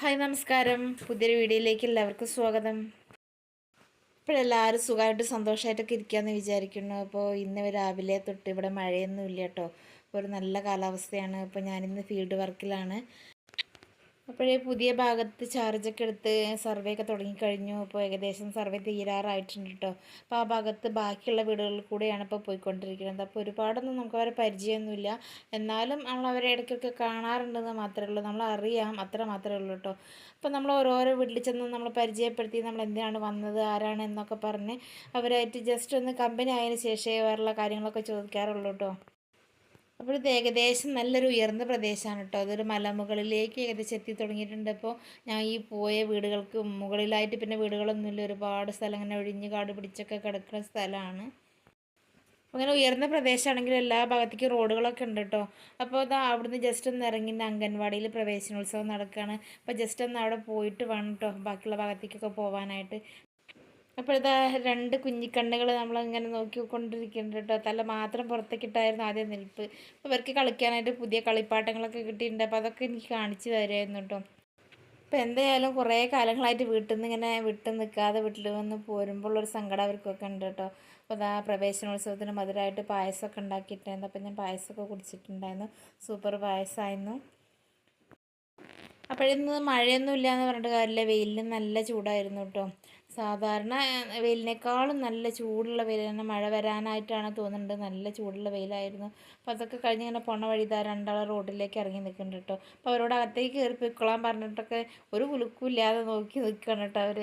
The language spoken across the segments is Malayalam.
ഹായ് നമസ്കാരം. പുതിയൊരു വീഡിയോയിലേക്ക് എല്ലാവർക്കും സ്വാഗതം. ഇപ്പോഴെല്ലാവരും സുഖമായിട്ട് സന്തോഷമായിട്ടൊക്കെ ഇരിക്കുകയെന്ന് വിചാരിക്കുന്നു. അപ്പോൾ ഇന്ന് രാവിലെ തൊട്ട് ഇവിടെ മഴയൊന്നും ഇല്ല കേട്ടോ ഒരു നല്ല കാലാവസ്ഥയാണ്. അപ്പോൾ ഞാനിന്ന് ഫീൽഡ് വർക്കിലാണ്. അപ്പോഴേ പുതിയ ഭാഗത്ത് ചാർജൊക്കെ എടുത്ത് സർവേ ഒക്കെ തുടങ്ങിക്കഴിഞ്ഞു. അപ്പോൾ ഏകദേശം സർവേ തീരാറായിട്ടുണ്ട് കേട്ടോ അപ്പോൾ ആ ഭാഗത്ത് ബാക്കിയുള്ള വീടുകളിൽ കൂടെയാണ് ഇപ്പോൾ പോയിക്കൊണ്ടിരിക്കുന്നത്. അപ്പോൾ ഒരുപാടൊന്നും നമുക്ക് അവരെ പരിചയമൊന്നുമില്ല. എന്നാലും നമ്മൾ അവരെ ഇടയ്ക്കൊക്കെ കാണാറുണ്ടെന്ന് മാത്രമേ ഉള്ളൂ. നമ്മൾ അറിയാം. അത്ര മാത്രമേ ഉള്ളൂ കേട്ടോ അപ്പോൾ നമ്മൾ ഓരോരോ വീട്ടിൽ ചെന്ന് നമ്മൾ പരിചയപ്പെടുത്തി നമ്മൾ എന്തിനാണ് വന്നത് ആരാണ് എന്നൊക്കെ പറഞ്ഞ് അവരായിട്ട് ജസ്റ്റ് ഒന്ന് കമ്പനി ആയതിനു ശേഷമേ വേറെയുള്ള കാര്യങ്ങളൊക്കെ ചോദിക്കാറുള്ളൂ കേട്ടോ അപ്പോൾ ഇത് ഏകദേശം നല്ലൊരു ഉയർന്ന പ്രദേശമാണ് കേട്ടോ. അതൊരു മലമുകളിലേക്ക് ഏകദേശം എത്തി തുടങ്ങിയിട്ടുണ്ട്. അപ്പോൾ ഞാൻ ഈ പോയ വീടുകൾക്ക് മുകളിലായിട്ട് പിന്നെ വീടുകളൊന്നുമില്ല. ഒരുപാട് സ്ഥലം ഇങ്ങനെ ഒഴിഞ്ഞ് കാട് പിടിച്ചൊക്കെ കിടക്കുന്ന സ്ഥലമാണ്. അങ്ങനെ ഉയർന്ന പ്രദേശമാണെങ്കിൽ എല്ലാ ഭാഗത്തേക്കും റോഡുകളൊക്കെ ഉണ്ട് കേട്ടോ. അപ്പോൾ അത് അവിടുന്ന് ജസ്റ്റ് ഒന്ന് ഇറങ്ങി അംഗൻവാടിയിൽ പ്രവേശനോത്സവം നടക്കുകയാണ്. അപ്പോൾ ജസ്റ്റ് ഒന്ന് അവിടെ പോയിട്ട് വേണം കേട്ടോ ബാക്കിയുള്ള ഭാഗത്തേക്കൊക്കെ പോകാനായിട്ട് അപ്പോൾ ഇതാ രണ്ട് കുഞ്ഞിക്കണ്ണുകൾ നമ്മളിങ്ങനെ നോക്കിക്കൊണ്ടിരിക്കുന്നുണ്ട് കേട്ടോ. തല മാത്രം പുറത്തേക്കിട്ടായിരുന്നു ആദ്യം നിൽപ്പ്. അപ്പോൾ ഇവർക്ക് കളിക്കാനായിട്ട് പുതിയ കളിപ്പാട്ടങ്ങളൊക്കെ കിട്ടിയിട്ടുണ്ട്. അപ്പോൾ അതൊക്കെ എനിക്ക് കാണിച്ചു തരുമായിരുന്നു കേട്ടോ. അപ്പോൾ എന്തായാലും കുറേ കാലങ്ങളായിട്ട് വീട്ടിൽ നിന്ന് ഇങ്ങനെ വിട്ട് നിൽക്കാതെ വീട്ടിൽ വന്ന് പോരുമ്പോൾ ഒരു സങ്കടം അവർക്കൊക്കെ ഉണ്ട് കേട്ടോ. അപ്പോൾ അതാ പ്രവേശനോത്സവത്തിന് മധുരമായിട്ട് പായസമൊക്കെ ഉണ്ടാക്കിയിട്ടുണ്ടായിരുന്നു. അപ്പോൾ ഞാൻ പായസമൊക്കെ കുടിച്ചിട്ടുണ്ടായിരുന്നു. സൂപ്പർ പായസമായിരുന്നു. അപ്പോഴിന്ന് മഴയൊന്നും ഇല്ല എന്ന് പറഞ്ഞിട്ട് കാര്യമില്ല. വെയിലിന് നല്ല ചൂടായിരുന്നു കേട്ടോ. സാധാരണ വെയിലിനേക്കാളും നല്ല ചൂടുള്ള വെയിൽ തന്നെ മഴ വരാനായിട്ടാണ് തോന്നുന്നുണ്ട്. നല്ല ചൂടുള്ള വെയിലായിരുന്നു. അപ്പോൾ അതൊക്കെ കഴിഞ്ഞ് ഇങ്ങനെ പോണ വഴി ഇതാ രണ്ടാളെ റോഡിലേക്ക് ഇറങ്ങി നിൽക്കുന്നുണ്ട് കേട്ടോ. അപ്പോൾ അവരോട് അകത്തേക്ക് കയറി പൊയ്ക്കൊള്ളാൻ പറഞ്ഞിട്ടൊക്കെ ഒരു കുലുക്കും ഇല്ലാതെ നോക്കി നിൽക്കണം കേട്ടോ അവർ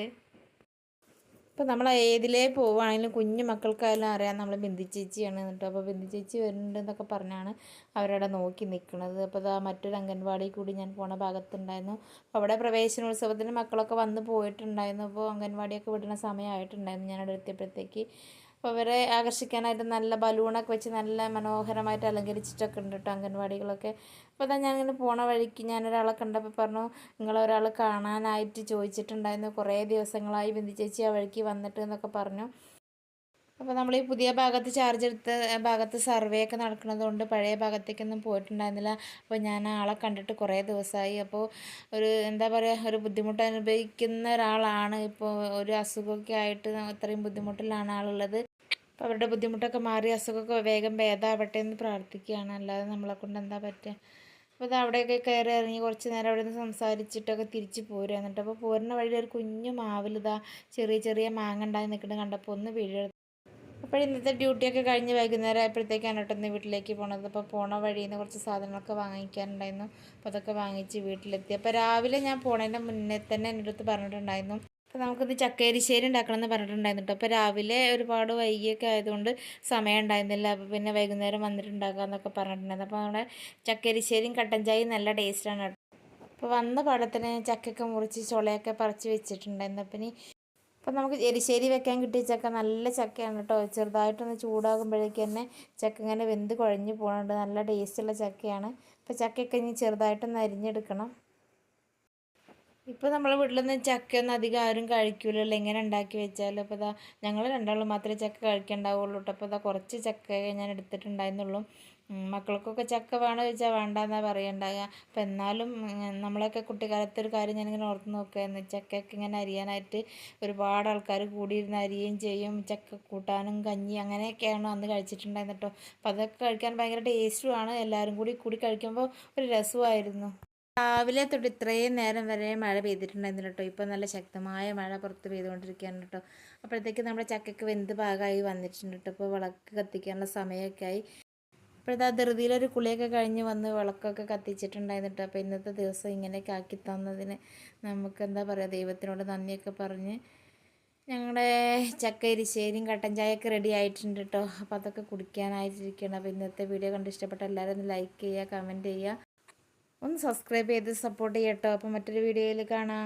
ഇപ്പോൾ നമ്മൾ ഏതിലേ പോവുകയാണെങ്കിലും കുഞ്ഞു മക്കൾക്കായാലും അറിയാം നമ്മൾ ബിന്ദു ചേച്ചിയാണ് കേട്ടോ അപ്പോൾ ബിന്ദു ചേച്ചി വരുന്നുണ്ടെന്നൊക്കെ പറഞ്ഞാണ് അവരവിടെ നോക്കി നിൽക്കുന്നത്. അപ്പോൾ ഇതാ മറ്റൊരു അംഗൻവാടി കൂടി ഞാൻ പോണ ഭാഗത്തുണ്ടായിരുന്നു. അപ്പോൾ അവിടെ പ്രവേശനോത്സവത്തിന് മക്കളൊക്കെ വന്ന് പോയിട്ടുണ്ടായിരുന്നു. അപ്പോൾ അംഗൻവാടിയൊക്കെ വിടുന്ന സമയമായിട്ടുണ്ടായിരുന്നു ഞാനവിടെ എത്തിയപ്പോഴത്തേക്ക്. അപ്പോൾ അവരെ ആകർഷിക്കാനായിട്ട് നല്ല ബലൂണൊക്കെ വെച്ച് നല്ല മനോഹരമായിട്ട് അലങ്കരിച്ചിട്ടൊക്കെ ഉണ്ട് കേട്ടോ അംഗൻവാടികളൊക്കെ. അപ്പോൾ അതാ ഞാനിങ്ങനെ പോണ വഴിക്ക് ഞാനൊരാളെ കണ്ടപ്പോൾ പറഞ്ഞു നിങ്ങളൊരാൾ കാണാനായിട്ട് ചോദിച്ചിട്ടുണ്ടായിരുന്നു. കുറേ ദിവസങ്ങളായി ബിന്ദു ചേച്ചി ആ വഴിക്ക് വന്നിട്ട് എന്നൊക്കെ പറഞ്ഞു. അപ്പോൾ നമ്മൾ ഈ പുതിയ ഭാഗത്ത് ചാർജ് എടുത്ത ഭാഗത്ത് സർവേ ഒക്കെ നടക്കുന്നത് കൊണ്ട് പഴയ ഭാഗത്തേക്കൊന്നും പോയിട്ടുണ്ടായിരുന്നില്ല. അപ്പോൾ ഞാൻ ആളെ കണ്ടിട്ട് കുറേ ദിവസമായി. അപ്പോൾ ഒരു എന്താ പറയുക ഒരു ബുദ്ധിമുട്ട് അനുഭവിക്കുന്ന ഒരാളാണ്. ഇപ്പോൾ ഒരു അസുഖമൊക്കെ ആയിട്ട് അത്രയും ബുദ്ധിമുട്ടിലാണ് ആളുള്ളത്. അപ്പോൾ അവരുടെ ബുദ്ധിമുട്ടൊക്കെ മാറി അസുഖമൊക്കെ വേഗം ഭേദമാവട്ടെ എന്ന് പ്രാർത്ഥിക്കുകയാണ്. അല്ലാതെ നമ്മളെ കൊണ്ട് എന്താ പറ്റുക? അപ്പോൾ ഇത് അവിടെയൊക്കെ കയറി ഇറങ്ങി കുറച്ച് നേരം അവിടെ നിന്ന് സംസാരിച്ചിട്ടൊക്കെ തിരിച്ച് പോരുക എന്നിട്ട്. അപ്പോൾ പോരുന്ന വഴിയിൽ ഒരു കുഞ്ഞു മാവിലിതാ ചെറിയ ചെറിയ മാങ്ങ ഉണ്ടായി നിൽക്കുന്നത് കണ്ടപ്പോൾ ഒന്ന് വീഴെടുത്തു. അപ്പോൾ ഇന്നത്തെ ഡ്യൂട്ടിയൊക്കെ കഴിഞ്ഞ് വൈകുന്നേരം ആയപ്പോഴത്തേക്കാണ് കേട്ടോ വീട്ടിലേക്ക് പോണത്. അപ്പോൾ പോണ വഴിയിൽ നിന്ന് കുറച്ച് സാധനങ്ങളൊക്കെ വാങ്ങിക്കാനുണ്ടായിരുന്നു. അപ്പോൾ അതൊക്കെ വാങ്ങിച്ച് വീട്ടിലെത്തി. അപ്പോൾ രാവിലെ ഞാൻ പോണതിന്റെ മുന്നേ തന്നെ എന്റെ അടുത്ത് പറഞ്ഞിട്ടുണ്ടായിരുന്നു. അപ്പോൾ നമുക്കിത് ചക്കരിശ്ശേരി ഉണ്ടാക്കണം എന്ന് പറഞ്ഞിട്ടുണ്ടായിരുന്നു കേട്ടോ അപ്പോൾ രാവിലെ ഒരുപാട് വൈകിയൊക്കെ ആയതുകൊണ്ട് സമയം ഉണ്ടായിരുന്നില്ല. അപ്പോൾ പിന്നെ വൈകുന്നേരം വന്നിട്ട് ഉണ്ടാക്കാമെന്നൊക്കെ പറഞ്ഞിട്ടുണ്ടായിരുന്നു. അപ്പോൾ നമ്മുടെ ചക്കരിശ്ശേരിയും കട്ടൻ ചായയും നല്ല ടേസ്റ്റാണ് കേട്ടോ. അപ്പോൾ വന്ന പാടത്തിന് ചക്കയൊക്കെ മുറിച്ച് ചുളയൊക്കെ പറിച്ച് വെച്ചിട്ടുണ്ടായിരുന്നു. അപ്പം ഇനി അപ്പം നമുക്ക് എരിശ്ശേരി വെക്കാൻ കിട്ടിയ ചക്ക നല്ല ചക്കയാണ് കേട്ടോ. ചെറുതായിട്ടൊന്ന് ചൂടാകുമ്പോഴേക്ക് തന്നെ ചക്ക ഇങ്ങനെ വെന്ത് കുഴഞ്ഞ് പോകുന്നുണ്ട് നല്ല ടേസ്റ്റുള്ള ചക്കയാണ്. അപ്പോൾ ചക്കയൊക്കെ ഇനി ചെറുതായിട്ടൊന്ന് അരിഞ്ഞെടുക്കണം. ഇപ്പോൾ നമ്മളെ വീട്ടിലൊന്നും ചക്കയൊന്നും അധികം ആരും കഴിക്കൂലല്ലോ. എങ്ങനെ ഉണ്ടാക്കി വെച്ചാലും അപ്പോൾ ഇതാ ഞങ്ങൾ രണ്ടാളും മാത്രമേ ചക്ക കഴിക്കണ്ടാവുള്ളൂ കേട്ടോ അപ്പോൾ ഇതാ കുറച്ച് ചക്ക ഞാൻ എടുത്തിട്ടുണ്ടായിരുന്നുള്ളൂ. മക്കൾക്കൊക്കെ ചക്ക വേണോ ചോദിച്ചാൽ വേണ്ടെന്നാണ് പറയണ്ടാകുക അപ്പം എന്നാലും നമ്മളൊക്കെ കുട്ടിക്കാലത്തെ ഒരു കാര്യം ഞാനിങ്ങനെ ഓർത്ത് നോക്കുകയായിരുന്നു ചക്കയൊക്കെ ഇങ്ങനെ അരിയാനായിട്ട് ഒരുപാട് ആൾക്കാർ കൂടിയിരുന്ന് അരിയുകയും ചെയ്യും. ചക്ക കൂട്ടാനും കഞ്ഞി അങ്ങനെയൊക്കെയാണ് അന്ന് കഴിച്ചിട്ടുണ്ടായിരുന്നു കേട്ടോ അപ്പോൾ അതൊക്കെ കഴിക്കാൻ ഭയങ്കര ടേസ്റ്റുമാണ് എല്ലാവരും കൂടി കൂടി കഴിക്കുമ്പോൾ ഒരു രസമായിരുന്നു. രാവിലെ തൊട്ട് ഇത്രയും നേരം വരെ മഴ പെയ്തിട്ടുണ്ടായിരുന്നു കേട്ടോ ഇപ്പോൾ നല്ല ശക്തമായ മഴ പുറത്ത് പെയ്തുകൊണ്ടിരിക്കുകയാണ് കേട്ടോ അപ്പോഴത്തേക്ക് നമ്മുടെ ചക്കയ്ക്ക് വെന്ത് ഭാഗമായി വന്നിട്ടുണ്ട് കേട്ടോ ഇപ്പോൾ വിളക്ക് കത്തിക്കാനുള്ള സമയമൊക്കെ ആയി ഇപ്പോഴത്തെ ധൃതിയിലൊരു കുളിയൊക്കെ കഴിഞ്ഞ് വന്ന് വിളക്കൊക്കെ കത്തിച്ചിട്ടുണ്ടായിരുന്നു കേട്ടോ അപ്പോൾ ഇന്നത്തെ ദിവസം ഇങ്ങനെയൊക്കെ ആക്കി തന്നതിന് നമുക്ക് എന്താ പറയുക ദൈവത്തിനോട് നന്ദിയൊക്കെ പറഞ്ഞ് ഞങ്ങളുടെ ചക്ക എരിശ്ശേരിയും കട്ടൻ ചായയൊക്കെ റെഡി ആയിട്ടുണ്ട് കേട്ടോ അപ്പോൾ അതൊക്കെ കുടിക്കാനായിട്ടിരിക്കണം അപ്പോൾ ഇന്നത്തെ വീഡിയോ കണ്ട് ഇഷ്ടപ്പെട്ട എല്ലാവരും ലൈക്ക് ചെയ്യുക കമന്റ് ചെയ്യുക. ഒന്ന് സബ്സ്ക്രൈബ് ചെയ്ത് സപ്പോർട്ട് ചെയ്യട്ടോ. അപ്പം മറ്റൊരു വീഡിയോയിൽ കാണാം.